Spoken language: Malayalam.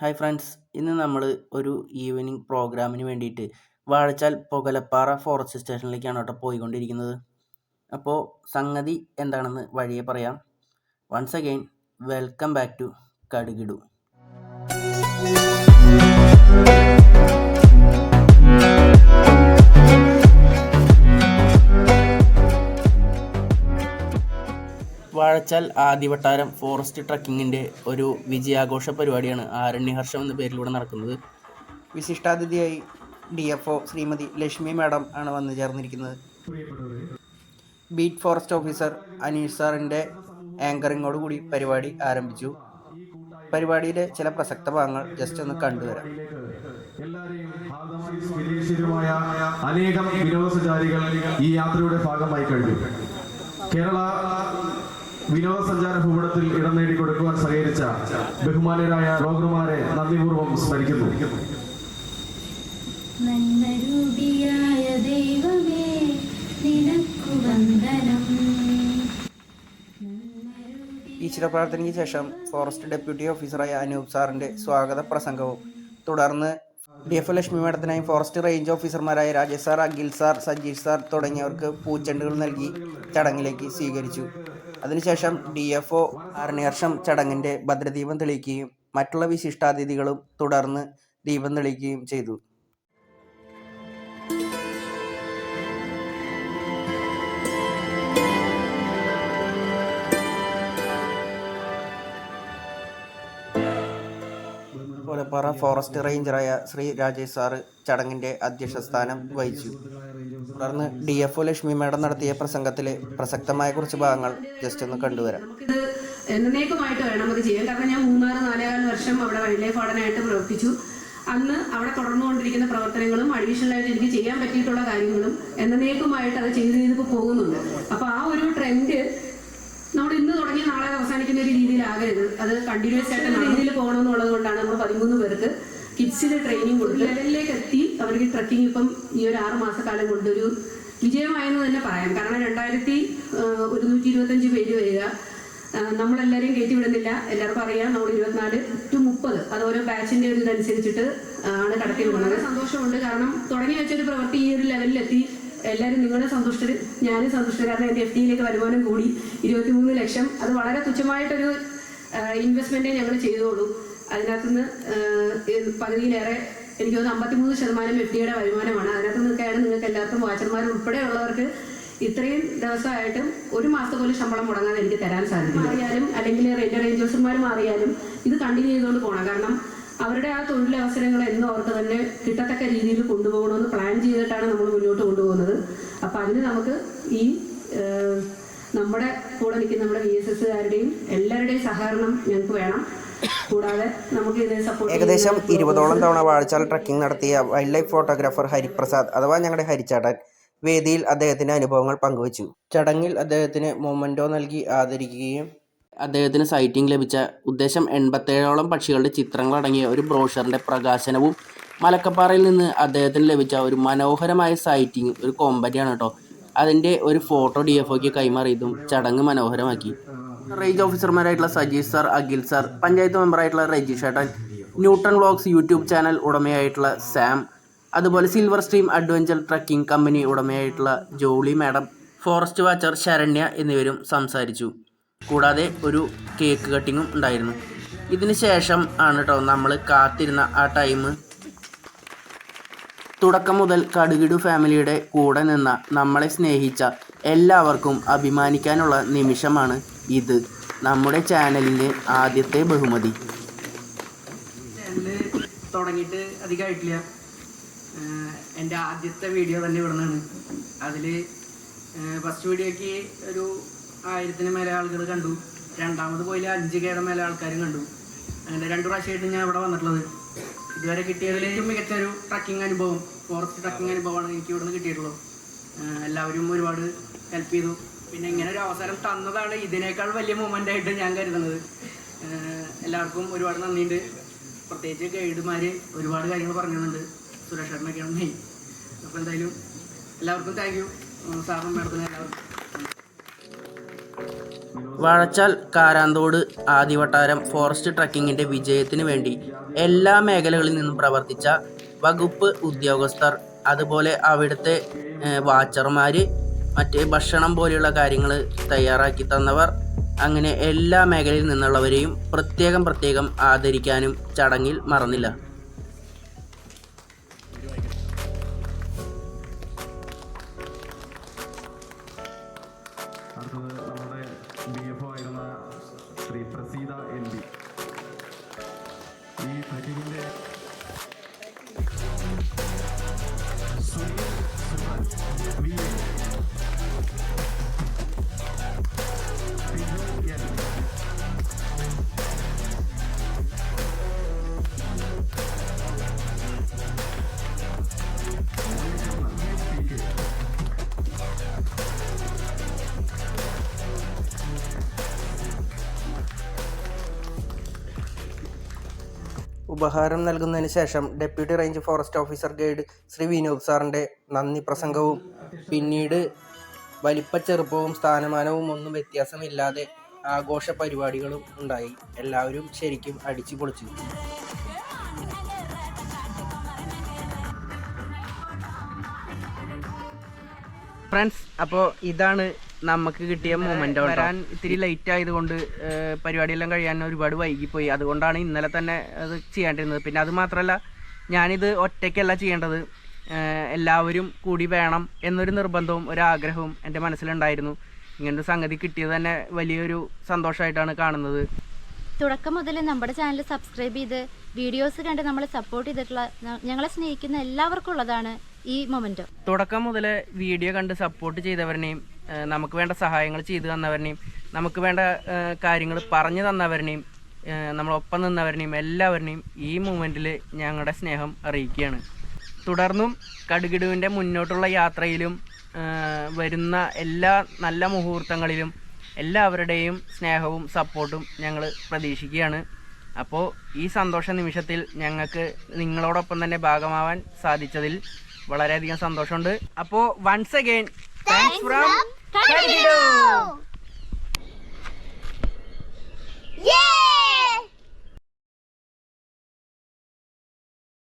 ഹായ് ഫ്രണ്ട്സ് ഇന്ന് നമ്മൾ ഒരു ഈവനിങ് പ്രോഗ്രാമിന് വേണ്ടിയിട്ട് വാഴച്ചാൽ പുകലപ്പാറ ഫോറസ്റ്റ് സ്റ്റേഷനിലേക്കാണ് കേട്ടോ പോയിക്കൊണ്ടിരിക്കുന്നത്. അപ്പോൾ സംഗതി എന്താണെന്ന് വഴിയെ പറയാം. Once again welcome back to കടുകിടു Vazhachal ആദിവട്ടാരം ഫോറസ്റ്റ് ട്രക്കിങ്ങിന്റെ ഒരു വിജയാഘോഷ പരിപാടിയാണ് ആരണ്യഹർഷം എന്ന പേരിലൂടെ നടക്കുന്നത്. വിശിഷ്ടാതിഥിയായി D F O Shrimati Lakshmi madam ആണ് വന്നു ചേർന്നിരിക്കുന്നത്. ബീറ്റ് ഫോറസ്റ്റ് ഓഫീസർ അനീഷ് സാറിന്റെ ആങ്കറിങ്ങോട് കൂടി പരിപാടി ആരംഭിച്ചു. പരിപാടിയിലെ ചില പ്രസക്ത ഭാഗങ്ങൾ ജസ്റ്റ് ഒന്ന് കണ്ടുവരാം വിദേശീയരുമായ അനേകം വിനോദസഞ്ചാരികൾ ഈ യാത്രയുടെ ഭാഗമായി കഴിഞ്ഞു. കേരള വിനോദസഞ്ചാര ഭൂപടത്തിൽ ഇടം നേടിക്കൊടുക്കുവാൻ സഹകരിച്ച ബഹുമാനരായ ഡോക്ടർമാരെ നന്ദിപൂർവം സ്മരിക്കുന്നു. നന്മരൂപിയായ ദൈവമേ നിനക്കു വന്ദനം. ഈശ്വര പ്രാർത്ഥനയ്ക്ക് ശേഷം ഫോറസ്റ്റ് ഡെപ്യൂട്ടി ഓഫീസറായ അനൂപ് സാറിന്റെ സ്വാഗത പ്രസംഗവും തുടർന്ന് ഡി എഫ് ലക്ഷ്മി മേഡത്തിനായി ഫോറസ്റ്റ് റേഞ്ച് ഓഫീസർമാരായ Rajesh sir Akhil sir Sajeesh sir തുടങ്ങിയവർക്ക് പൂച്ചെണ്ടുകൾ നൽകി ചടങ്ങിലേക്ക് സ്വീകരിച്ചു. അതിനുശേഷം ഡി എഫ് ഒ ആരണ്യർഷം ചടങ്ങിന്റെ ഭദ്രദീപം തെളിയിക്കുകയും മറ്റുള്ള വിശിഷ്ടാതിഥികളും തുടർന്ന് ദീപം തെളിയിക്കുകയും ചെയ്തു. കോലപ്പാറ ഫോറസ്റ്റ് റേഞ്ചറായ ശ്രീ രാജേഷ് സാറ് ചടങ്ങിന്റെ അധ്യക്ഷ സ്ഥാനം വഹിച്ചു. തുടർന്ന് D F O Lakshmi madam നടത്തിയ പ്രസംഗത്തിലെ പ്രസക്തമായ കുറച്ച് ഭാഗങ്ങൾ ജസ്റ്റ് ഒന്ന് കണ്ടുവരാം. നമുക്കിത് എന്നേക്കുമായിട്ട് വേണം അത് ചെയ്യാൻ. കാരണം ഞാൻ മൂന്നാറ് നാലേകാൽ വർഷം അവിടെ വൈൽഡ് ലൈഫ് വാർഡനായിട്ട് പ്രവർത്തിച്ചു. അന്ന് അവിടെ തുടർന്നുകൊണ്ടിരിക്കുന്ന പ്രവർത്തനങ്ങളും അഡീഷണൽ ആയിട്ട് എനിക്ക് ചെയ്യാൻ പറ്റിയിട്ടുള്ള കാര്യങ്ങളും എന്നേക്കുമായിട്ട് അത് ചെയ്ത് ചെയ്ത് പോകുന്നുണ്ട്. അപ്പൊ ആ ഒരു ട്രെൻഡ് നമ്മൾ അത് അവസാനിക്കുന്ന ഒരു രീതിയിലാകരുത്. അത് കണ്ടിന്യൂസ് ആയിട്ട് നല്ല രീതിയിൽ പോകണമെന്നുള്ളത് കൊണ്ടാണ് നമ്മൾ പതിമൂന്ന് പേർക്ക് കിഡ്സിന് ട്രെയിനിങ് കൊടുത്ത് ലെവലിലേക്ക് എത്തി അവർക്ക് ട്രക്കിംഗ് ഇപ്പം ഈ ഒരു ആറ് മാസക്കാലം കൊണ്ടൊരു വിജയമായെന്ന് തന്നെ പറയാം. കാരണം രണ്ടായിരത്തി ഒരുന്നൂറ്റി ഇരുപത്തഞ്ച് പേര് വരിക നമ്മളെല്ലാവരെയും കയറ്റി വിടുന്നില്ല എല്ലാവർക്കും അറിയാം നമ്മൾ ഇരുപത്തിനാല് ടു മുപ്പത് അത് ഓരോ ബാച്ചിന്റെ ഒരു ഇതനുസരിച്ചിട്ട് ആണ് കടത്തി വിടുന്നത് സന്തോഷമുണ്ട്. കാരണം തുടങ്ങി വെച്ചൊരു പ്രവൃത്തി ഈ ഒരു ലെവലിലെത്തി എല്ലാവരും നിങ്ങളുടെ സന്തുഷ്ടർ ഞാനും സന്തുഷ്ടർ കാരണം എന്റെ എഫ് ഡിയിലേക്ക് വരുമാനം കൂടി. ഇരുപത്തി മൂന്ന് ലക്ഷം. അത് വളരെ തുച്ഛമായിട്ടൊരു ഇൻവെസ്റ്റ്മെന്റേ ഞങ്ങൾ ചെയ്തോളൂ. അതിനകത്തുനിന്ന് പകുതിയിലേറെ എനിക്ക് തോന്നുന്നു അമ്പത്തിമൂന്ന് ശതമാനം എഫ് ഡിയുടെ വരുമാനമാണ്. അതിനകത്ത് നിന്നൊക്കെയാണ് നിങ്ങൾക്ക് എല്ലാവർക്കും വാച്ചർമാർ ഉൾപ്പെടെയുള്ളവർക്ക് ഇത്രയും ദിവസമായിട്ടും ഒരു മാസത്തെ പോലും ശമ്പളം മുടങ്ങാതെ എനിക്ക് തരാൻ സാധിക്കും അറിയാലും അല്ലെങ്കിൽ റെന്റ് റേഞ്ചേഴ്സുമാർ മാറിയാലും ഇത് കണ്ടിന്യൂ ചെയ്തുകൊണ്ട് പോകണം. കാരണം അവരുടെ ആ തൊഴിലവസരങ്ങൾ എന്നും അവർക്ക് തന്നെ കിട്ടത്തക്ക രീതിയിൽ കൊണ്ടുപോകണമെന്ന് പ്ലാൻ ചെയ്തിട്ടാണ് നമ്മൾ അപ്പം അതിന് നമുക്ക് ഈ നമ്മുടെ കൂടെ നിൽക്കുന്ന നമ്മുടെ വി എസ് എസ്സുകാരുടെയും എല്ലാവരുടെയും സഹകരണം ഞങ്ങൾക്ക് വേണം. കൂടാതെ നമുക്ക് ഇതിനെ സപ്പോർട്ട് ഏകദേശം ഇരുപതോളം തവണ വാഴച്ചാൽ ട്രക്കിംഗ് നടത്തിയ വൈൽഡ് ലൈഫ് ഫോട്ടോഗ്രാഫർ ഹരിപ്രസാദ് അഥവാ ഞങ്ങളുടെ ഹരിച്ചാട്ടൻ വേദിയിൽ അദ്ദേഹത്തിന്റെ അനുഭവങ്ങൾ പങ്കുവച്ചു. ചടങ്ങിൽ അദ്ദേഹത്തിന് മൊമെന്റോ നൽകി ആദരിക്കുകയും അദ്ദേഹത്തിന് സൈറ്റിംഗ് ലഭിച്ച ഉദ്ദേശം എൺപത്തേഴോളം പക്ഷികളുടെ ചിത്രങ്ങളടങ്ങിയ ഒരു ബ്രോഷറിന്റെ പ്രകാശനവും മലക്കപ്പാറയിൽ നിന്ന് അദ്ദേഹത്തിന് ലഭിച്ച ഒരു മനോഹരമായ സൈറ്റിങ് ഒരു കോമ്പറ്റിയാണ് കേട്ടോ അതിന്റെ ഒരു ഫോട്ടോ ഡി എഫ് ഒക്ക് കൈമാറിയതും ചടങ്ങ് മനോഹരമാക്കി. റേഞ്ച് ഓഫീസർമാരായിട്ടുള്ള സജീഷ് സാർ അഖിൽ സാർ പഞ്ചായത്ത് മെമ്പറായിട്ടുള്ള രജീഷ് ഏട്ടൻ ന്യൂട്ടൺ വ്ളോഗ്സ് യൂട്യൂബ് ചാനൽ ഉടമയായിട്ടുള്ള സാം അതുപോലെ silver stream adventure trekking company ഉടമയായിട്ടുള്ള Jolly madam forest watcher Saranya എന്നിവരും സംസാരിച്ചു. കൂടാതെ ഒരു കേക്ക് കട്ടിങ്ങും ഉണ്ടായിരുന്നു. ഇതിന് ശേഷം ആണ് കേട്ടോ നമ്മൾ കാത്തിരുന്ന ആ ടൈം തുടക്കം മുതൽ കടുകിടു ഫാമിലിയുടെ കൂടെ നിന്ന നമ്മളെ സ്നേഹിച്ച എല്ലാവർക്കും അഭിമാനിക്കാനുള്ള നിമിഷമാണ് ഇത്. നമ്മുടെ ചാനലിന്റെ ആദ്യത്തെ ബഹുമതി. തുടങ്ങിയിട്ട് അധികമായിട്ടില്ല. എന്റെ ആദ്യത്തെ വീഡിയോ തന്നെ ഇവിടുന്നാണ്. അതിൽ ഫസ്റ്റ് വീഡിയോക്ക് ഒരു ആയിരത്തിന് മേലെ ആളുകൾ കണ്ടു. രണ്ടാമത് പോയില്ല അഞ്ച് കേടെ മേലെ ആൾക്കാരും കണ്ടു. അങ്ങനെ രണ്ട് പ്രാവശ്യമായിട്ട് ഞാൻ ഇവിടെ വന്നിട്ടുള്ളത്. ഇതുവരെ കിട്ടിയതിൽ ഏറ്റവും മികച്ച ഒരു ട്രക്കിംഗ് അനുഭവം ഫോറസ്റ്റ് ട്രക്കിംഗ് അനുഭവമാണ് എനിക്ക് ഇവിടുന്ന് കിട്ടിയിട്ടുള്ളത്. എല്ലാവരും ഒരുപാട് ഹെൽപ്പ് ചെയ്തു. പിന്നെ ഇങ്ങനെ ഒരു അവസരം തന്നതാണ് ഇതിനേക്കാൾ വലിയ മൂമെന്റ് ആയിട്ട് ഞാൻ കരുതുന്നത്. എല്ലാവർക്കും ഒരുപാട് നന്ദിയുണ്ട്. പ്രത്യേകിച്ച് ഗൈഡുമാർ ഒരുപാട് കാര്യങ്ങൾ പറഞ്ഞിട്ടുണ്ട്. സുരക്ഷേട്ടനൊക്കെയാണ് മെയിൻ അപ്പോൾ എന്തായാലും എല്ലാവർക്കും താങ്ക് യു സാറിനും മാഡത്തിനും എല്ലാവർക്കും വാഴച്ചാൽ കാരാന്തോട് ആദിവട്ടാരം ഫോറസ്റ്റ് ട്രക്കിങ്ങിന്റെ വിജയത്തിന് വേണ്ടി എല്ലാ മേഖലകളിൽ നിന്നും പ്രവർത്തിച്ച വകുപ്പ് ഉദ്യോഗസ്ഥർ അതുപോലെ അവിടുത്തെ വാച്ചർമാർ മറ്റ് ഭക്ഷണം പോലെയുള്ള കാര്യങ്ങൾ തയ്യാറാക്കി തന്നവർ അങ്ങനെ എല്ലാ മേഖലയിൽ നിന്നുള്ളവരെയും പ്രത്യേകം പ്രത്യേകം ആദരിക്കാനും ചടങ്ങിൽ മറന്നില്ല. ഈ ട്രക്കിങ്ങിന്റെ ഉപഹാരം നൽകുന്നതിന് ശേഷം deputy range forest officer guide Shri Vinod സാറിന്റെ നന്ദി പ്രസംഗവും പിന്നീട് വലിപ്പച്ചെറുപ്പവും സ്ഥാനമാനവും ഒന്നും വ്യത്യാസമില്ലാതെ ആഘോഷ പരിപാടികളും ഉണ്ടായി. എല്ലാവരും ശരിക്കും അടിച്ചു പൊളിച്ചു. ഫ്രണ്ട്സ് അപ്പോൾ ഇതാണ് നമുക്ക് കിട്ടിയ മൊമെന്റ് വരാൻ ഇത്തിരി ലേറ്റ് ആയതുകൊണ്ട് പരിപാടിയെല്ലാം കഴിയാൻ ഒരുപാട് വൈകിപ്പോയി. അതുകൊണ്ടാണ് ഇന്നലെ തന്നെ അത് ചെയ്യാണ്ടിരുന്നത്. പിന്നെ അത് മാത്രമല്ല ഞാനിത് ഒറ്റയ്ക്കല്ല ചെയ്യേണ്ടത്. എല്ലാവരും കൂടി വേണം എന്നൊരു നിർബന്ധവും ഒരാഗ്രഹവും എന്റെ മനസ്സിലുണ്ടായിരുന്നു. ഇങ്ങനൊരു സംഗതി കിട്ടിയത് തന്നെ വലിയൊരു സന്തോഷമായിട്ടാണ് കാണുന്നത്. തുടക്കം മുതൽ നമ്മുടെ ചാനൽ സബ്സ്ക്രൈബ് ചെയ്ത് വീഡിയോസ് കണ്ട് നമ്മളെ സപ്പോർട്ട് ചെയ്തിട്ടുള്ള ഞങ്ങളെ സ്നേഹിക്കുന്ന എല്ലാവർക്കും ഉള്ളതാണ് ഈ മൊമെന്റോ തുടക്കം മുതൽ വീഡിയോ കണ്ട് സപ്പോർട്ട് ചെയ്തവരെയും ഏഹ്, നമുക്ക് വേണ്ട സഹായങ്ങൾ ചെയ്തു തന്നവരിനെയും നമുക്ക് വേണ്ട കാര്യങ്ങൾ പറഞ്ഞു തന്നവരിനെയും നമ്മളൊപ്പം നിന്നവരിനെയും എല്ലാവരെയും ഈ മൂമെന്റിൽ ഞങ്ങളുടെ സ്നേഹം അറിയിക്കുകയാണ്. തുടർന്നും കടുകിടുവിന്റെ മുന്നോട്ടുള്ള യാത്രയിലും വരുന്ന എല്ലാ നല്ല മുഹൂർത്തങ്ങളിലും എല്ലാവരുടെയും സ്നേഹവും സപ്പോർട്ടും ഞങ്ങൾ പ്രതീക്ഷിക്കുകയാണ്. അപ്പോൾ ഈ സന്തോഷ നിമിഷത്തിൽ ഞങ്ങൾക്ക് നിങ്ങളോടൊപ്പം തന്നെ ഭാഗമാവാൻ സാധിച്ചതിൽ വളരെയധികം സന്തോഷമുണ്ട്. അപ്പോൾ once again thanks from Candy Candy Doo!